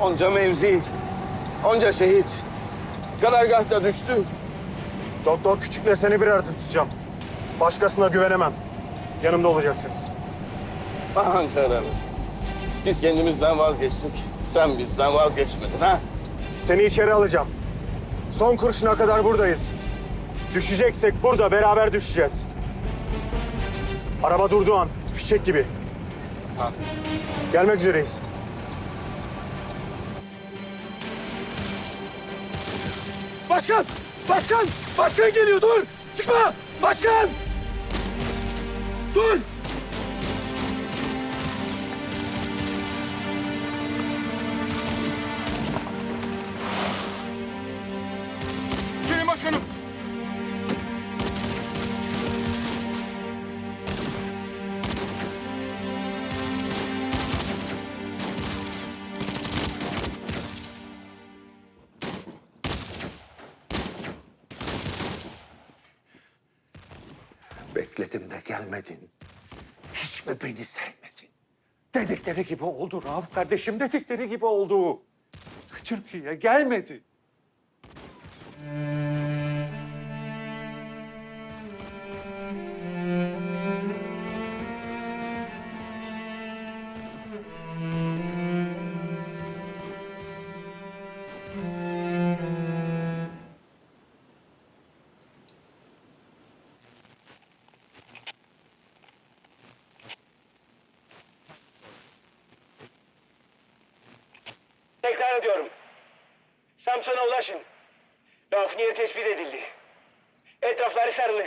Onca mevzi, onca şehit. Karargahta düştü. Doktor Küçük'le seni bir arada tutacağım. Başkasına güvenemem. Yanımda olacaksınız. Ankara'nın. Biz kendimizden vazgeçtik. Sen bizden vazgeçmedin ha? Seni içeri alacağım. Son kurşuna kadar buradayız. Düşeceksek burada beraber düşeceğiz. Araba durduğu an fişek gibi. Ha. Gelmek üzereyiz. Başkan! Başkan! Başkan geliyor dur! Sıkma! Başkan! Dur! Gelmedin. Hiç mi beni sevmedin? Dedikleri gibi oldu Rauf kardeşim, dedikleri gibi oldu. Türkiye gelmedi. Ediyorum. Samsun'a ulaşın. Rafniye tespit edildi. Etrafları sarılı.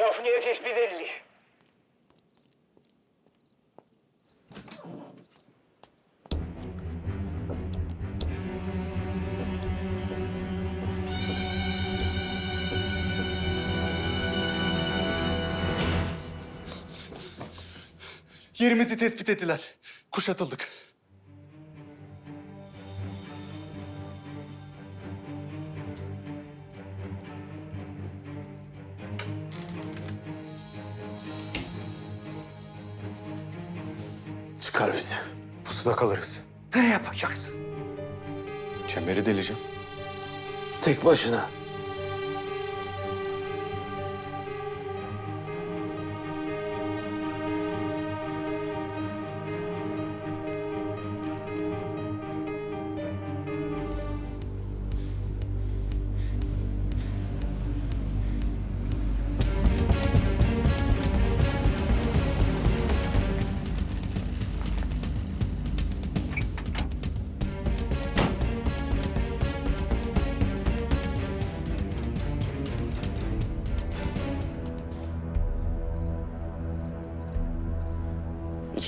Rafniye tespit edildi. Yerimizi tespit ettiler. Kuşatıldık. Çıkar bizi. Pusuda kalırız. Ne yapacaksın? Çemberi deleceğim. Tek başına.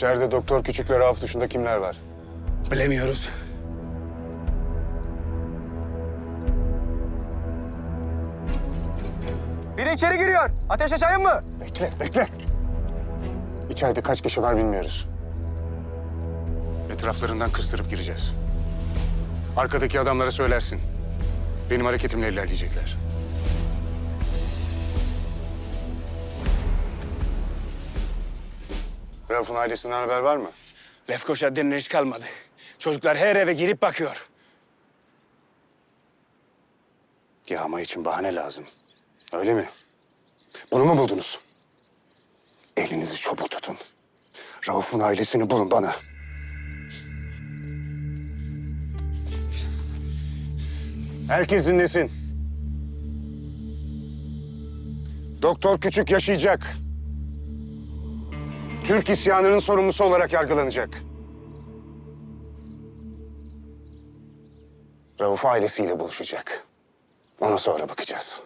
İçeride Doktor Küçük ve Rauf dışında kimler var? Bilemiyoruz. Biri içeri giriyor. Ateş açayım mı? Bekle, bekle. İçeride kaç kişi var bilmiyoruz. Etraflarından kıstırıp gireceğiz. Arkadaki adamlara söylersin. Benim hareketimle ilerleyecekler. Rauf'un ailesinden haber var mı? Lefkoşa denilen hiç kalmadı. Çocuklar her eve girip bakıyor. Yağma için bahane lazım. Öyle mi? Bunu mu buldunuz? Elinizi çabuk tutun. Rauf'un ailesini bulun bana. Herkes dinlesin. Doktor Küçük yaşayacak. Türk isyanının sorumlusu olarak yargılanacak. Rauf ailesiyle buluşacak. Ona sonra bakacağız.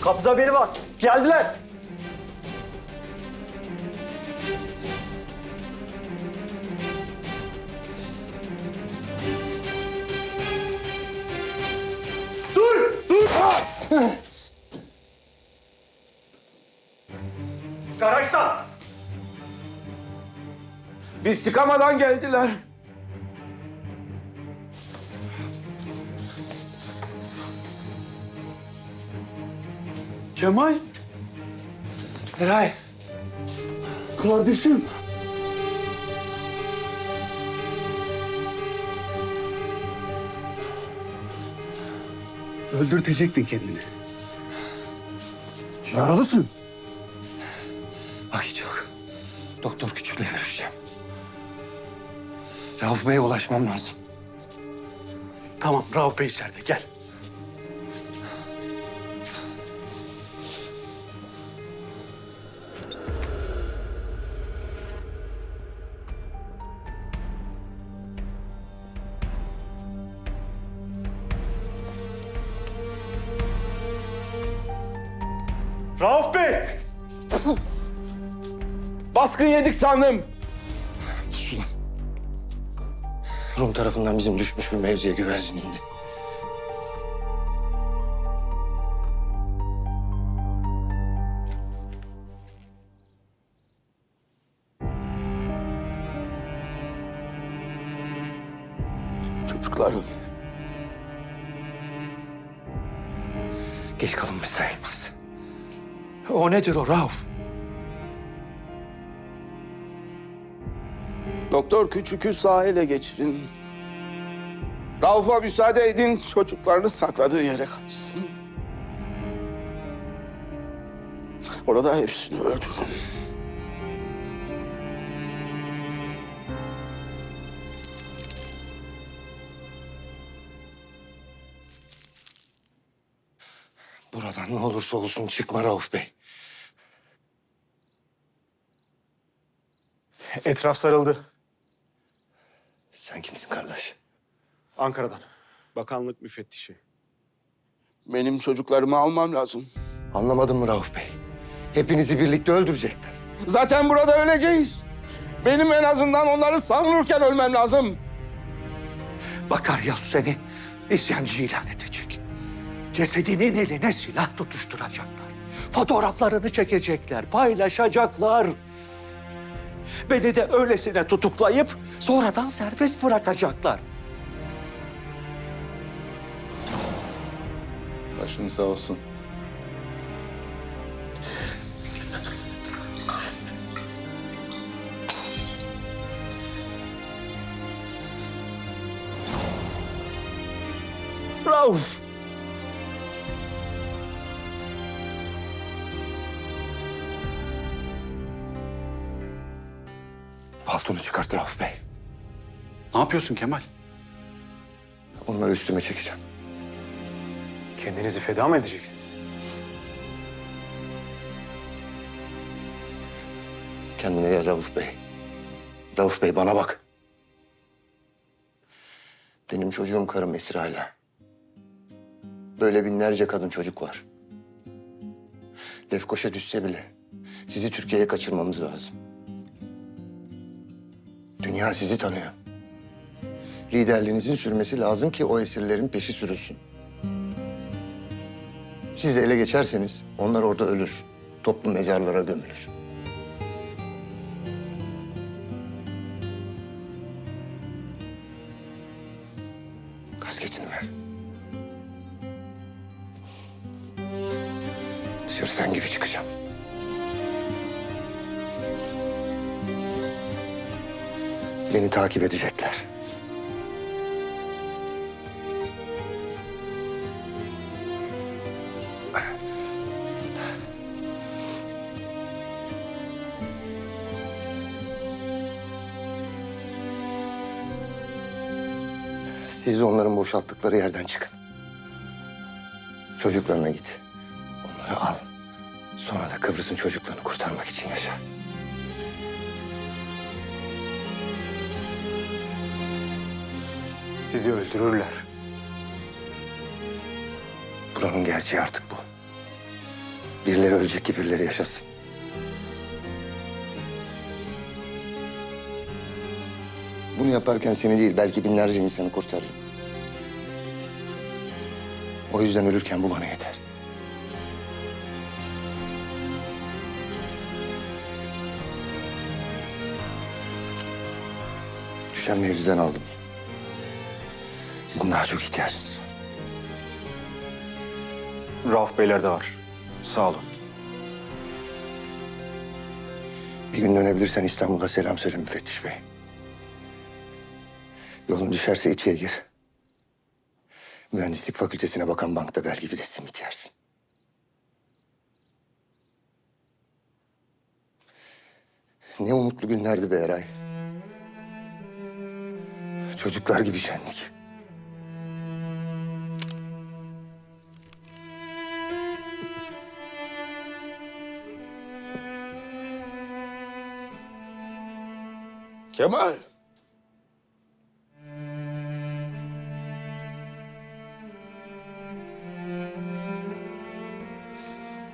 Kapıda biri var. Geldiler. Biz sıkamadan geldiler. Kemal. Eray. Kardeşim. Öldürtecektin kendini. Yaralısın. Vakit yok. Doktor küçükle görüşeceğim. Rauf Bey'e ulaşmam lazım. Tamam Rauf Bey içeride gel. Rauf Bey! Baskın yedik sandım. Rum tarafından bizim düşmüş bir mevziye güvercin indi. Çocuklarım. Geç kalınmış sayılmaz. O nedir o Rauf? Doktor Küçük'ü sahile geçirin. Rauf'a müsaade edin çocuklarını sakladığı yere kaçsın. Orada hepsini öldürün. Buradan ne olursa olsun çıkma Rauf Bey. Etraf sarıldı. Sen kimsin kardeş? Ankara'dan. Bakanlık müfettişi. Benim çocuklarımı almam lazım. Anlamadın mı Rauf Bey? Hepinizi birlikte öldürecekler. Zaten burada öleceğiz. Benim en azından onları savunurken ölmem lazım. Bakaryas seni isyancı ilan edecek. Cesedinin eline silah tutuşturacaklar. Fotoğraflarını çekecekler, paylaşacaklar. Beni de öylesine tutuklayıp sonradan serbest bırakacaklar. Başın sağ olsun. Rauf! Paltonu çıkart Rauf Bey. Ne yapıyorsun Kemal? Onları üstüme çekeceğim. Kendinizi feda mı edeceksiniz? Kendine gel Rauf Bey. Rauf Bey bana bak. Benim çocuğum karım Esra'yla. Böyle binlerce kadın çocuk var. Lefkoşa düşse bile sizi Türkiye'ye kaçırmamız lazım. Dünya sizi tanıyor. Liderliğinizin sürmesi lazım ki o esirlerin peşi sürülsün. Siz de ele geçerseniz onlar orada ölür. Toplu mezarlara gömülür. Kasketini ver. Dışarı sen gibi çıkacağım. Beni takip edecekler. Siz onların boşalttıkları yerden çıkın. Çocuklarına git. Onları al. Sonra da Kıbrıs'ın çocuklarını kurtarmak için yaşa. Sizi öldürürler. Buranın gerçeği artık bu. Birileri ölecek ki birileri yaşasın. Bunu yaparken seni değil belki binlerce insanı kurtarırım. O yüzden ölürken bu bana yeter. Düşen mevziden aldım. Sizin daha çok ihtiyacınız var. Rauf Beyler de var. Sağ olun. Bir gün dönebilirsen İstanbul'a selam söyle müfettiş bey. Yolun düşerse içeri gir. Mühendislik fakültesine bakan bankta belki bir de simit yersin. Ne umutlu günlerdi be Eray. Çocuklar gibi şenlik. Kemal.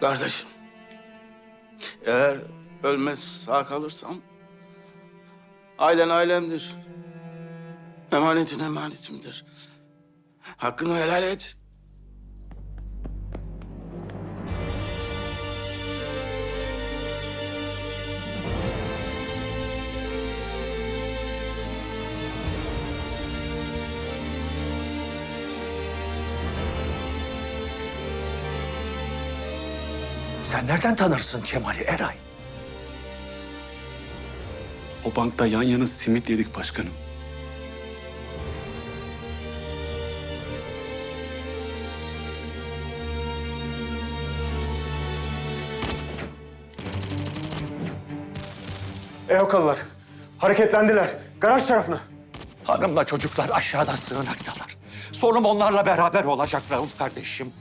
Kardeşim. Eğer ölmez sağ kalırsam ailen ailemdir. Emanetin emanetimdir. Hakkını helal et. Sen nereden tanırsın Kemal'i Eray? O bankta yan yana simit yedik başkanım. Eokalılar. Hareketlendiler. Garaj tarafına. Hanımla çocuklar aşağıda sığınaktalar. Sonum onlarla beraber olacak Rauf kardeşim.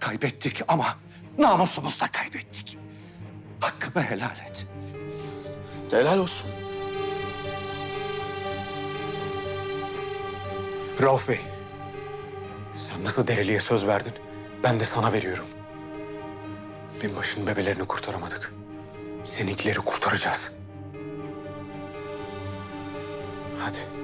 Kaybettik ama namusumuzu da kaybettik. Hakkımı helal et. Helal olsun. Rauf Bey. Sen nasıl Dereli'ye söz verdin? Ben de sana veriyorum. Binbaşının bebelerini kurtaramadık. Seninkileri kurtaracağız. Hadi.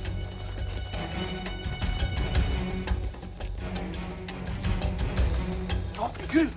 Yürü.